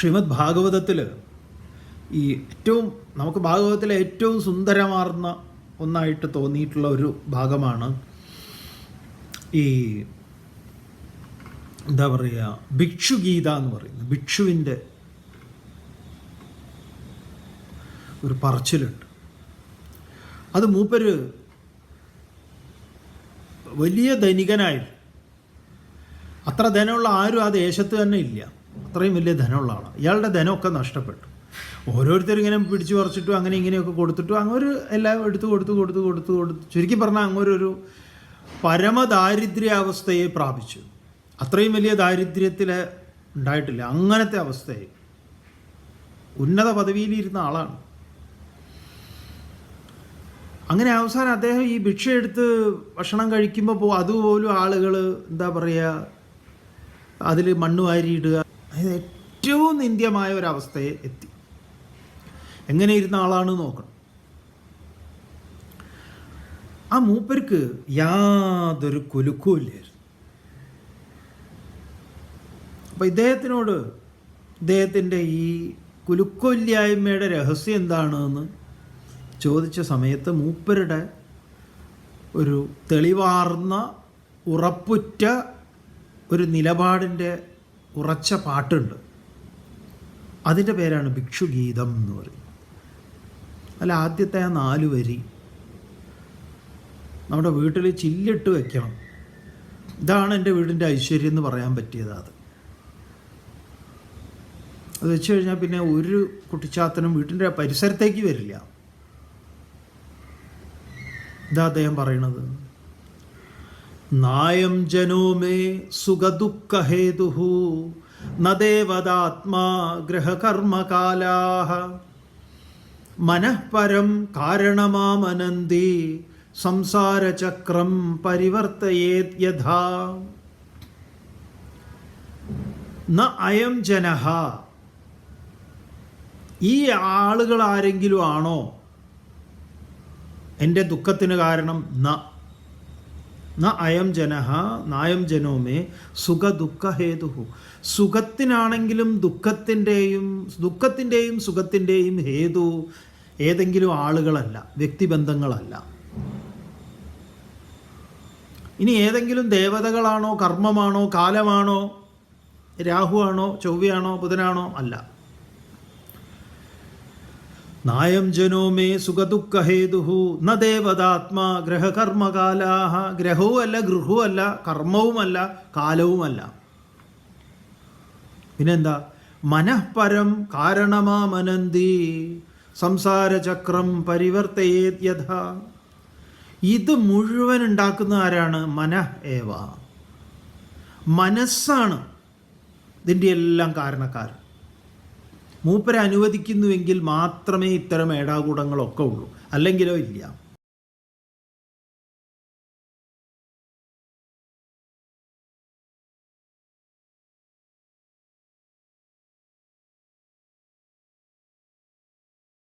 ശ്രീമദ് ഭാഗവതത്തിൽ ഈ ഏറ്റവും നമുക്ക് ഭാഗവതത്തിലെ ഏറ്റവും സുന്ദരമാർന്ന ഒന്നായിട്ട് തോന്നിയിട്ടുള്ള ഒരു ഭാഗമാണ് ഈ എന്താ പറയുക ഭിക്ഷുഗീത എന്ന് പറയുന്നത്. ഭിക്ഷുവിന്റെ ഒരു പറച്ചിലുണ്ട്. അത് മൂപ്പര് വലിയ ധനികനായിരുന്നു അത്ര ധനമുള്ള ആരും ആ ദേശത്ത് തന്നെ ഇല്ല. അത്രയും വലിയ ധനമുള്ള ആളാണ് ഇയാളുടെ ധനമൊക്കെ നഷ്ടപ്പെട്ടു. ഓരോരുത്തർ ഇങ്ങനെ പിടിച്ചു പറിച്ചിട്ടും അങ്ങനെ ഇങ്ങനെയൊക്കെ കൊടുത്തിട്ടും അങ്ങൊരു എല്ലാം എടുത്തു കൊടുത്തു കൊടുത്തു കൊടുത്തു കൊടുത്തു ചുരുക്കി പറഞ്ഞാൽ അങ്ങൊരു പരമദാരിദ്ര്യാവസ്ഥയെ പ്രാപിച്ചു. അത്രയും വലിയ ദാരിദ്ര്യത്തിൽ ഉണ്ടായിട്ടില്ല. അങ്ങനത്തെ അവസ്ഥയെ. ഉന്നത പദവിയിലിരുന്ന ആളാണ്. അങ്ങനെ അവസാനം അദ്ദേഹം ഈ ഭിക്ഷ എടുത്ത് ഭക്ഷണം കഴിക്കുമ്പോൾ അതുപോലും ആളുകൾ എന്താ പറയുക അതിൽ മണ്ണ് വാരിയിടുക അതായത് ഏറ്റവും നിന്ദ്യമായ ഒരവസ്ഥയെ എത്തി. എങ്ങനെ ഇരുന്ന ആളാണ് നോക്കണം. ആ മൂപ്പർക്ക് യാതൊരു കുലുക്കവും ഇല്ലായിരുന്നു. അപ്പം ഇദ്ദേഹത്തിനോട് ഇദ്ദേഹത്തിന്റെ ഈ കുലുക്കമില്ലായ്മയുടെ രഹസ്യം എന്താണെന്ന് ചോദിച്ച സമയത്ത് മൂപ്പരുടെ ഒരു തെളിവാർന്ന ഉറപ്പുറ്റ ഒരു നിലപാടിന്റെ ഉറച്ച പാട്ടുണ്ട്. അതിന്റെ പേരാണ് ഭിക്ഷുഗീതം എന്ന് പറയും. അല്ല ആദ്യത്തെ ആ നാല് വരി നമ്മുടെ വീട്ടിൽ ചില്ലിട്ട് വെക്കണം. ഇതാണ് എന്റെ വീടിന്റെ ഐശ്വര്യം എന്ന് പറയാൻ പറ്റിയത് അത്. അത് വെച്ച് കഴിഞ്ഞാൽ പിന്നെ ഒരു കുട്ടിച്ചാത്തനും വീട്ടിന്റെ പരിസരത്തേക്ക് വരില്ല. ഇതാ അദ്ദേഹം പറയണത്. നായം ജനോ മേ സുഖദുഃഖഹേതു നദേവദാത്മാ ഗ്രഹകർമ്മകാലാഹ മനഃപരം കാരണമാമനന്തി സംസാരചക്രം പരിവർത്തയേത് യഥാ. ന അയം ജനഹ. ഈ ആളുകൾ ആരെങ്കിലും ആണോ? എന്റെ ദുഃഖത്തിന് കാരണം ന ന അയം ജനഹ നായം ജനോമേ സുഖ ദുഃഖ ഹേതു സുഖത്തിനാണെങ്കിലും ദുഃഖത്തിന്റെയും ദുഃഖത്തിന്റെയും സുഖത്തിന്റെയും ഹേതു ഏതെങ്കിലും ആളുകളല്ല വ്യക്തിബന്ധങ്ങളല്ല. ഇനി ഏതെങ്കിലും ദേവതകളാണോ കർമ്മമാണോ കാലമാണോ രാഹുവാണോ ചൊവ്വയാണോ ബുധനാണോ അല്ല. നായം ജനോ മേ സുഖദുഃഖഹേതു ന ദേവതാത്മാ ഗ്രഹകർമ്മകാലാഹ. ഗ്രഹവുമല്ല ഗൃഹവുമല്ല കർമ്മവുമല്ല കാലവുമല്ല. പിന്നെന്താ? മനഃപരം കാരണമാമനന്തി. സംസാരചക്രം പരിവർത്തയേത് യഥ. ഇത് മുഴുവൻ ഉണ്ടാക്കുന്ന ആരാണ്? മന ഏവ. മനസ്സാണ് ഇതിന്റെ എല്ലാം കാരണക്കാരൻ. മൂപ്പരെ അനുവദിക്കുന്നുവെങ്കിൽ മാത്രമേ ഇത്തരം ഏടാകൂടങ്ങളൊക്കെ ഉള്ളൂ. അല്ലെങ്കിലോ ഇല്ല.